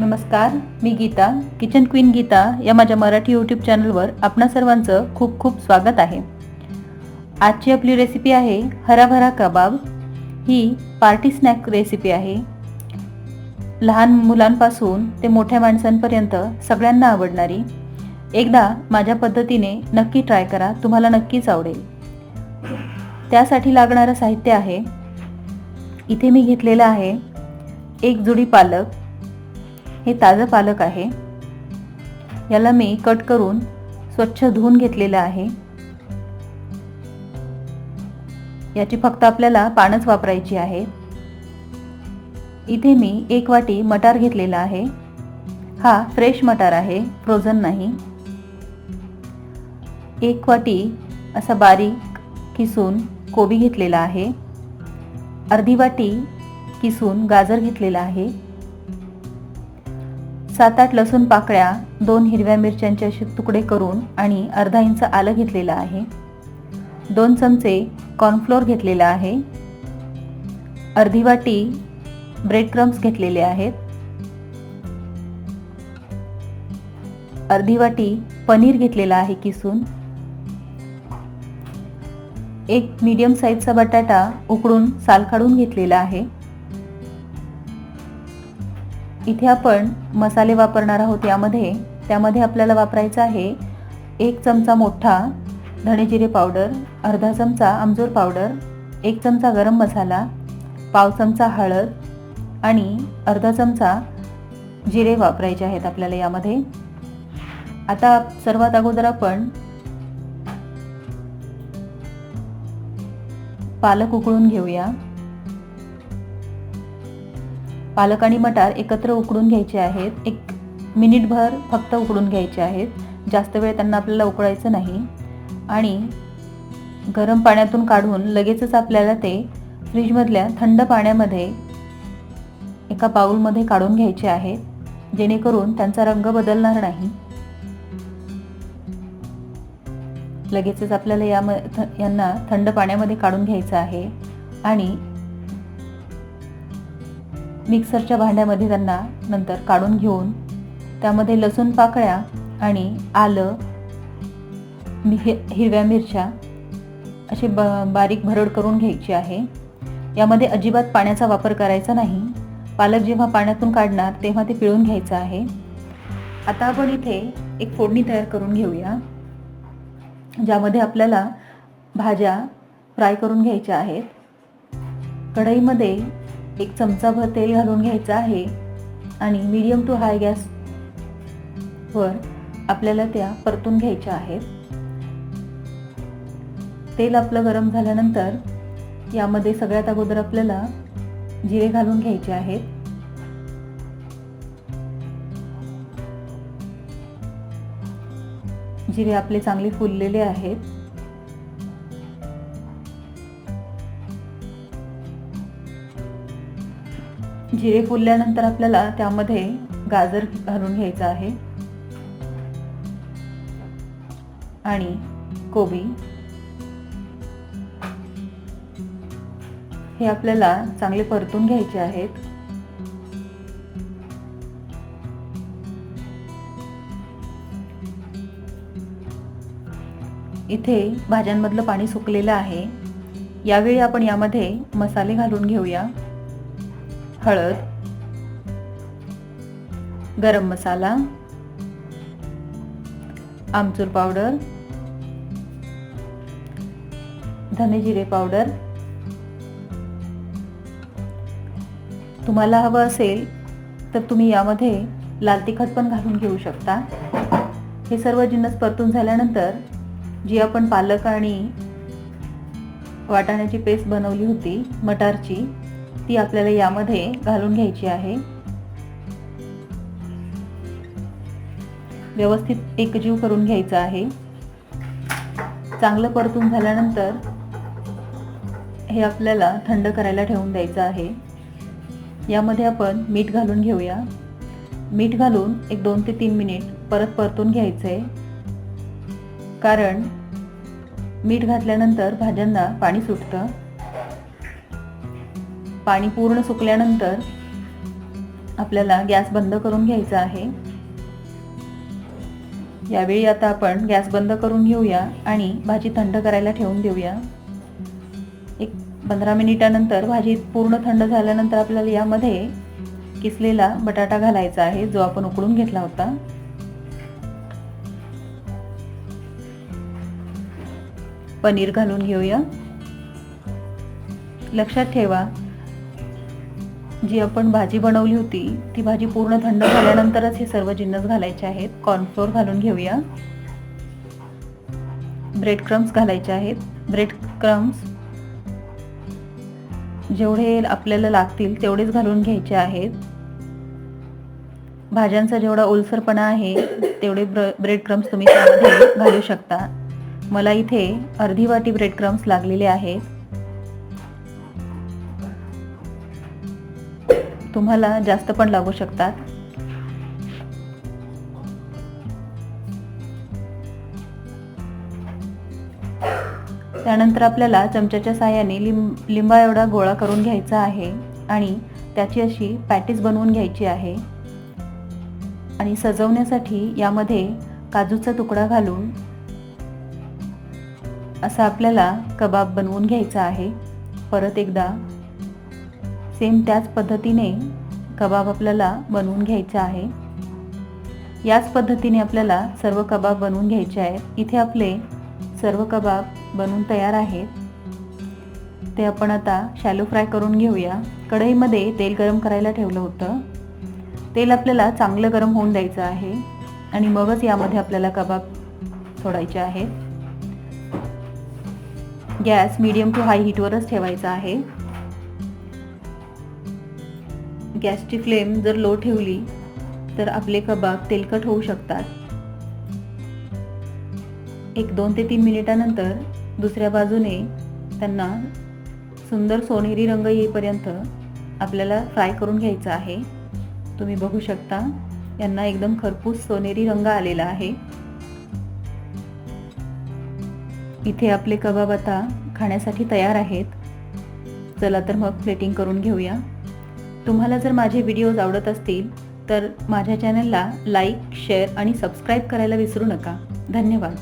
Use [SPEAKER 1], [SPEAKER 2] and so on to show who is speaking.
[SPEAKER 1] नमस्कार मी Geeta kitchen queen Geeta या माझ्या मराठी यूट्यूब चॅनलवर आपणा सर्वांचं खूप खूप स्वागत आहे. आजची आपली रेसिपी आहे हराभरा कबाब. ही पार्टी स्नॅक रेसिपी आहे. लहान मुलांपासून ते मोठ्या माणसांपर्यंत सगळ्यांना आवडणारी. एकदा माझ्या पद्धतीने नक्की ट्राय करा तुम्हाला नक्कीच आवडेल. त्यासाठी लागणारं साहित्य आहे. इथे मी घेतलेलं आहे एक जुडी पालक हे ताजं पालक आहे. याला मी कट करून स्वच्छ धुवून घेतलेलं आहे. याची फक्त आपल्याला पानच वापरायची आहे. इथे मी एक वाटी मटार घेतलेला आहे. हा फ्रेश मटार आहे फ्रोझन नाही. एक वाटी असा बारीक किसून कोबी घेतलेला आहे. अर्धी वाटी किसून गाजर घेतलेला आहे. सात आठ लसूण पाकळ्या दोन हिरव्या मिरच्यांचे असे तुकडे करून आणि अर्धा इंच आलं घेतलेलं आहे. दोन चमचे कॉर्नफ्लोअर घेतलेला आहे. अर्धी वाटी ब्रेड क्रम्स घेतलेले आहेत. अर्धी वाटी पनीर घेतलेला आहे किसून. एक मीडियम साईजचा बटाटा उकडून साल काढून घेतलेला आहे. इथे आपण मसाले वापरणार आहोत यामध्ये. त्यामध्ये आपल्याला वापरायचं आहे एक चमचा मोठा धणेजिरे पावडर अर्धा चमचा आमचूर पावडर एक चमचा गरम मसाला पाव चमचा हळद आणि अर्धा चमचा जिरे वापरायचे आहेत आपल्याला यामध्ये. आता सर्वात अगोदर आपण पालक उकळून घेऊया. पालक आणि मटार एकत्र उकडून घ्यायचे आहेत. एक मिनिटभर फक्त उकडून घ्यायचे आहेत. जास्त वेळ त्यांना आपल्याला उकळायचं नाही. आणि गरम पाण्यातून काढून लगेचच आपल्याला ते फ्रीजमधल्या थंड पाण्यामध्ये एका बाऊलमध्ये काढून घ्यायचे आहेत. जेणेकरून त्यांचा रंग बदलणार नाही. लगेचच आपल्याला या यांना थंड पाण्यामध्ये काढून घ्यायचं आहे. आणि मिक्सरच्या भांड्यामध्ये त्यांना नंतर काढून घेऊन त्यामध्ये लसूण पाकळ्या आणि आलं हिरव्या मिरच्या असे ब बारीक भरड करून घ्यायची आहे. यामध्ये अजिबात पाण्याचा वापर करायचा नाही. पालक जेव्हा पाण्यातून काढणार तेव्हा ते पिळून घ्यायचं आहे. आता आपण इथे एक फोडणी तयार करून घेऊया ज्यामध्ये आपल्याला भाज्या फ्राय करून घ्यायच्या आहेत. कढईमध्ये एक चमचाभर तेल घालून घ्यायचं आहे आणि मीडियम टू हाय गॅस वर आपल्याला त्या परतून घ्यायच्या आहेत. तेल आपलं गरम झाल्यानंतर यामध्ये सगळ्यात अगोदर आपल्याला जिरे घालून घ्यायचे आहेत. जिरे आपले चांगले फुललेले आहेत. जिरे फुलल्यानंतर आपल्याला त्यामध्ये गाजर घालून घ्यायचं आहे. आणि कोबी. हे आपल्याला चांगले परतून घ्यायचे आहेत. इथे भाज्यांमधलं पाणी सुकलेलं आहे. यावेळी आपण यामध्ये मसाले घालून घेऊया. हळद गरम मसाला आमचूर पावडर धने जिरे पावडर. तुम्हाला हवं असेल तर तुम्ही यामध्ये लाल तिखट पण घालून घेऊ शकता. हे सर्व जिन्नस परतून झाल्यानंतर जी आपण पालक आणि वाटाण्याची पेस्ट बनवली होती मटारची ती आपल्याला यामध्ये घालून घ्यायची आहे. व्यवस्थित एकजीव करून घ्यायचं आहे. चांगलं परतून झाल्यानंतर हे आपल्याला थंड करायला ठेवून द्यायचं आहे. यामध्ये आपण मीठ घालून घेऊया. मीठ घालून एक दोन ते तीन मिनिट परत परतून घ्यायचं आहे कारण मीठ घातल्यानंतर भाज्यांना पाणी सुटतं. पाणी पूर्ण सुकल्यानंतर आपल्याला गॅस बंद करून घ्यायचा आहे. यावेळी आता आपण गॅस बंद करून घेऊया आणि भाजी थंड करायला ठेवून देऊया. एक पंधरा मिनिटानंतर भाजी पूर्ण थंड झाल्यानंतर आपल्याला यामध्ये किसलेला बटाटा घालायचा आहे जो आपण उकडून घेतला होता. पनीर घालून घेऊया. लक्षात ठेवा जी आपण भाजी बनवली होती ती भाजी पूर्ण थंड झाल्यानंतरच हे सर्व जिन्नस घालायचे आहेत. कॉर्नफ्लोअर घालून घेऊया. ब्रेड क्रम्स घालायचे आहेत. ब्रेड क्रम्स जेवढे आपल्याला लागतील तेवढेच घालून घ्यायचे आहेत. भाज्यांचा जेवढा ओलसरपणा आहे तेवढे ब्र ब्रेड क्रम्स तुम्ही त्यामध्ये घालू शकता. मला इथे अर्धी वाटी ब्रेड क्रम्स लागलेले आहेत. तुम्हाला जास्त पण लागू शकतात. त्यानंतर आपल्याला चमच्याच्या साह्याने लिंब लिंबा एवढा गोळा करून घ्यायचा आहे आणि त्याची अशी पॅटीस बनवून घ्यायची आहे. आणि सजवण्यासाठी यामध्ये काजूचा तुकडा घालून असा आपल्याला कबाब बनवून घ्यायचा आहे. परत एकदा सेम त्याच पद्धतीने कबाब आपल्याला बनवून घ्यायचा आहे. याच पद्धतीने आपल्याला सर्व कबाब बनवून घ्यायचे आहेत. इथे आपले सर्व कबाब बनवून तयार आहेत. ते आपण आता शॅलो फ्राय करून घेऊया. कढईमध्ये तेल गरम करायला ठेवलं होतं. तेल आपल्याला चांगलं गरम होऊन द्यायचं आहे. आणि मगच यामध्ये आपल्याला कबाब सोडायचे आहेत. गॅस मीडियम टू हाय हीटवरच ठेवायचा आहे. गॅसची फ्लेम जर लो ठेवली तर आपले कबाब तेलकट होऊ शकतात. एक दोन ते तीन मिनिटानंतर दुसऱ्या बाजूने त्यांना सुंदर सोनेरी रंग येईपर्यंत आपल्याला फ्राय करून घ्यायचा आहे. तुम्ही बघू शकता यांना एकदम खरपूस सोनेरी रंग आलेला आहे. इथे आपले कबाब आता खाण्यासाठी तयार आहेत. चला तर मग प्लेटिंग करून घेऊया. तुम्हाला जर माझे व्हिडिओज आवडत असतील तर माझ्या चॅनलला लाईक शेअर आणि सबस्क्राईब करायला विसरू नका. धन्यवाद.